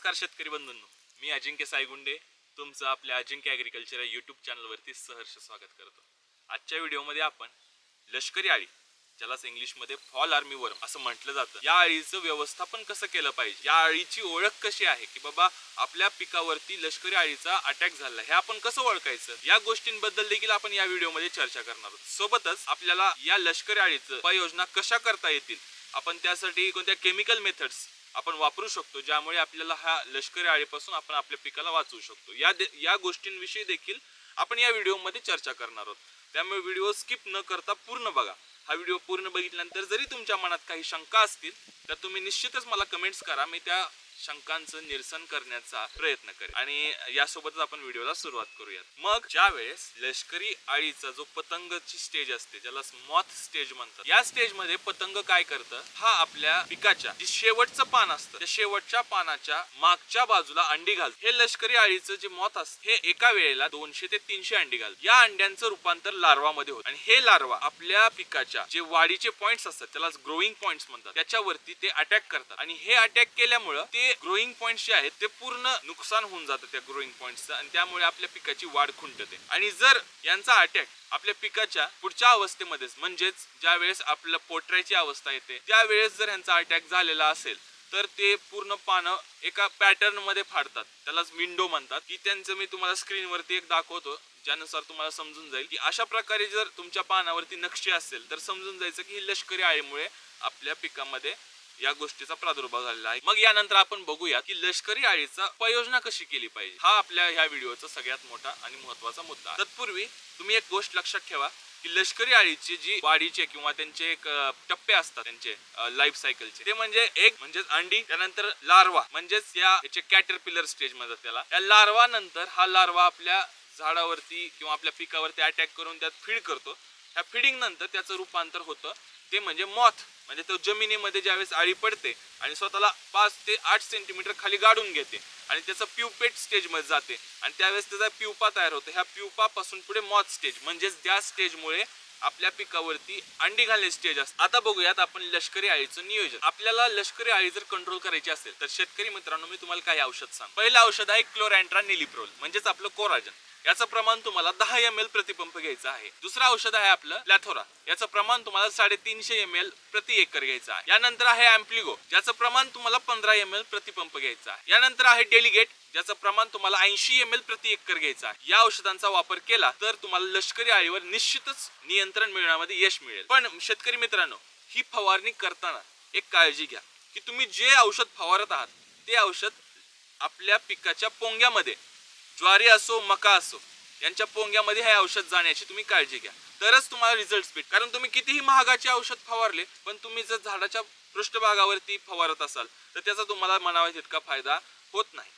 नमस्कार शेतकरी बंधूंनो. मी अजिंक्य सायगुंडे. तुमचं आपल्या अजिंक्य ॲग्रिकल्चर या यूट्यूब चॅनलवरती सहर्ष स्वागत करतो. आजच्या व्हिडिओमध्ये आपण लष्करी आळी ज्यालाच इंग्लिशमध्ये फॉल आर्मी वर्म असं म्हटलं जातं या आळीचं व्यवस्थापन कसं केलं पाहिजे? या आळीची ओळख कशी आहे की बाबा आपल्या पिकावरती लष्करी आळीचा अटॅक झाला? हे आपण कसं ओळखायचं? या गोष्टींबद्दल देखील आपण या व्हिडिओमध्ये चर्चा करणार आहोत. सोबतच आपल्याला या लष्करी आळीचं उपाययोजना कशा करता येतील? आपण त्यासाठी कोणत्या केमिकल मेथड्स आपण वापरू शकतो ज्यामुळे आपल्याला हा लष्करी आळीपासून आपण आपल्या पिकाला वाचवू शकतो. या दे- या गोष्टींविषयी देखील आपण या व्हिडिओमध्ये चर्चा करणार आहोत. त्यामुळे व्हिडिओ स्किप न करता पूर्ण बघा. हा व्हिडिओ पूर्ण बघितल्यानंतर जरी तुमच्या मनात काही शंका असतील तर तुम्ही निश्चितच मला कमेंट्स करा. मी त्या शंकांचं निरसन करण्याचा प्रयत्न करेल. आणि यासोबतच आपण व्हिडिओला सुरुवात करूयात. मग ज्या वेळेस लष्करी आळीचा जो पतंगची स्टेज असते ज्याला मॉथ स्टेज म्हणतात या स्टेजमध्ये पतंग काय करतं? हा आपल्या पिकाच्या जे शेवटचं पान असतं त्या शेवटच्या पानाच्या मागच्या बाजूला अंडी घाल हे लष्करी आळीचं जे मॉथ असतं हे एका वेळेला दोनशे ते तीनशे अंडी घाल या अंड्यांचं रूपांतर लार्वा मध्ये होतं. आणि हे लार्वा आपल्या पिकाच्या जे वाढीचे पॉइंट्स असतात त्याला ग्रोईंग पॉइंट्स म्हणतात. त्याच्यावरती ते अटॅक करतात. आणि हे अटॅक केल्यामुळं ते ग्रोईंग पॉईंट जे आहेत ते पूर्ण नुकसान होऊन जातं त्या ग्रोईंग पॉईंटचं आणि त्यामुळे आपल्या पिकाची वाढ खुंटते. आणि जर यांचा अटॅक आपल्या पिकाच्या पुढच्या अवस्थेमध्येच म्हणजेच ज्या वेळेस आपलं पोटऱ्याची अवस्था येते त्यावेळेस जर यांचा अटॅक झालेला असेल तर ते पूर्ण पानं एका पॅटर्नमध्ये फाडतात. त्यालाच विंडो म्हणतात. की त्यांचं मी तुम्हाला स्क्रीनवरती एक दाखवतो ज्यानुसार तुम्हाला समजून जाईल की अशा प्रकारे जर तुमच्या पानावरती नक्षी असेल तर समजून जायचं की ही लष्करी आळीमुळे आपल्या पिकामध्ये या गोष्टीचा प्रादुर्भाव झालेला आहे. मग यानंतर आपण बघूया की लष्करी आळीचा उपाययोजना कशी केली पाहिजे? हा आपल्या ह्या व्हिडिओचा सगळ्यात मोठा आणि महत्त्वाचा मुद्दा. तत्पूर्वी तुम्ही एक गोष्ट लक्षात ठेवा की लष्करी आळीची जी वाढीचे किंवा त्यांचे एक टप्पे असतात त्यांचे लाईफ सायकलचे ते म्हणजे एक म्हणजेच अंडी त्यानंतर लार्वा. म्हणजेच या याचे कॅटरपिलर स्टेज म्हणतात त्याला. या लार्वा नंतर हा लार्वा आपल्या झाडावरती किंवा आपल्या पिकावरती अटॅक करून त्यात फीड करतो. ह्या फिडिंग नंतर त्याचं रूपांतर होतं. ते म्हणजे मॉथ म्हणजे तो जमिनीमध्ये ज्यावेळेस आळी पडते आणि स्वतःला पाच ते आठ सेंटीमीटर खाली गाडून घेते आणि त्याचं प्युपेट स्टेजमध्ये जाते आणि त्यावेळेस त्याचा प्युपा तयार होतो. ह्या प्युपापासून पुढे मॉथ स्टेज म्हणजेच त्या स्टेजमुळे आपल्या पिकावरती अंडी घालणे स्टेज असते. आता बघूयात आपण लष्करी आळीचं नियोजन. आपल्याला लष्करी आळी जर कंट्रोल करायची असेल तर शेतकरी मित्रांनो मी तुम्हाला काही औषध सांग पहिलं औषध आहे क्लोरॅन्ट्रा निलिप्रोल म्हणजेच आपलं कोराजन. याचं प्रमाण तुम्हाला दहा एम एल प्रतिपंप घ्यायचं आहे. दुसरं औषध आहे आपलं लॅथोरा याचं प्रमाण तुम्हाला साडेतीनशे एम एल प्रति एकर घ्यायचं आहे. यानंतर आहे अँप्लिगो ज्याचं प्रमाण तुम्हाला पंधरा एम एल प्रतिपंप घ्यायचा आहे. यानंतर आहे डेलिगेट ज्याचं प्रमाण तुम्हाला ऐंशी एम एल प्रति एकर घ्यायचं आहे. या औषधांचा वापर केला तर तुम्हाला लष्करी आळीवर निश्चितच नियंत्रण मिळवण्यामध्ये यश मिळेल. पण शेतकरी मित्रांनो ही फवारणी करताना एक काळजी घ्या. की तुम्ही जे औषध फवारत आहात ते औषध आपल्या पिकाच्या पोंग्यामध्ये ज्वारी असो मका असो यांच्या पोंग्यामध्ये हे औषध जाण्याची तुम्ही काळजी घ्या. तरच तुम्हाला रिझल्ट भेट कारण तुम्ही कितीही महागाचे औषध फवारले पण तुम्ही जर झाडाच्या पृष्ठभागावरती फवारत असाल तर त्याचा तुम्हाला मनावा तितका फायदा होत नाही.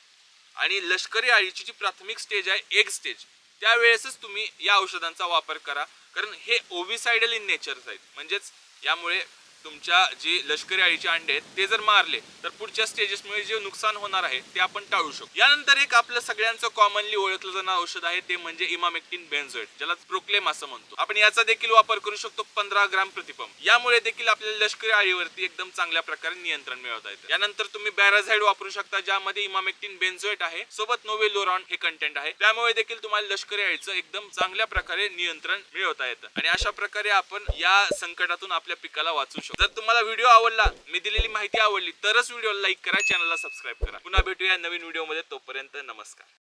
आणि लष्करी आळीची जी प्राथमिक स्टेज आहे एक स्टेज त्यावेळेसच तुम्ही या औषधांचा वापर करा. कारण हे ओव्हिसायडल इन नेचर्स आहेत. म्हणजेच यामुळे तुमच्या जे लष्करी आळीचे अंडे आहेत ते जर मारले तर पुढच्या स्टेजेसमुळे जे नुकसान होणार आहे ते आपण टाळू शकतो यानंतर एक आपलं सगळ्यांचं कॉमनली ओळखलं जाणार औषध आहे ते म्हणजे इमामेक्टिन बेन्झोइट ज्याला प्रोक्लेम असं म्हणतो. आपण याचा देखील वापर करू शकतो पंधरा ग्राम प्रतिपंप यामुळे देखील आपल्याला लष्करी आळीवरती एकदम चांगल्या प्रकारे नियंत्रण मिळवता येतं. यानंतर तुम्ही बॅराझाईड वापरू शकता ज्यामध्ये इमामेक्टिन बेन्झोएट आहे सोबत नोवेलोरॉन हे कंटेंट आहे. त्यामुळे देखील तुम्हाला लष्करी आळीचं एकदम चांगल्या प्रकारे नियंत्रण मिळवता येतं. आणि अशा प्रकारे आपण या संकटातून आपल्या पिकाला वाचू शकतो. शकतो जर तुम्हाला व्हिडिओ आवडला मी दिलेली माहिती आवडली तरच व्हिडिओला लाईक करा चॅनलला सबस्क्राईब करा. पुन्हा भेटूया नवीन व्हिडिओमध्ये तोपर्यंत नमस्कार.